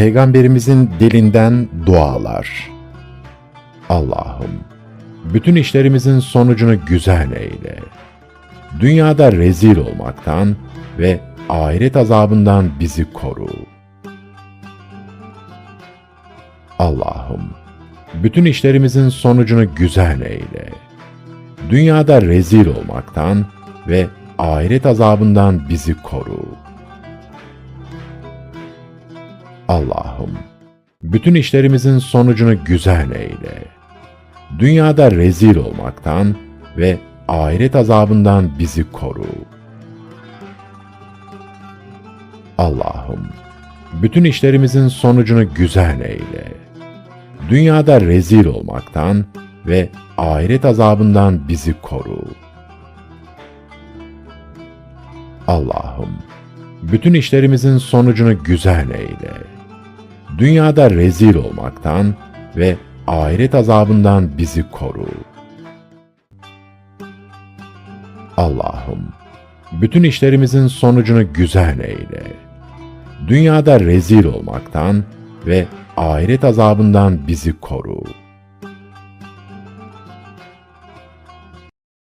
Peygamberimizin dilinden dualar. Allah'ım, bütün işlerimizin sonucunu güzel eyle. Dünyada rezil olmaktan ve ahiret azabından bizi koru. Allah'ım, bütün işlerimizin sonucunu güzel eyle. Dünyada rezil olmaktan ve ahiret azabından bizi koru. Allah'ım, bütün işlerimizin sonucunu güzel eyle. Dünyada rezil olmaktan ve ahiret azabından bizi koru. Allah'ım, bütün işlerimizin sonucunu güzel eyle. Dünyada rezil olmaktan ve ahiret azabından bizi koru. Allah'ım, bütün işlerimizin sonucunu güzel eyle. Dünyada rezil olmaktan ve ahiret azabından bizi koru. Allah'ım, bütün işlerimizin sonucunu güzel eyle. Dünyada rezil olmaktan ve ahiret azabından bizi koru.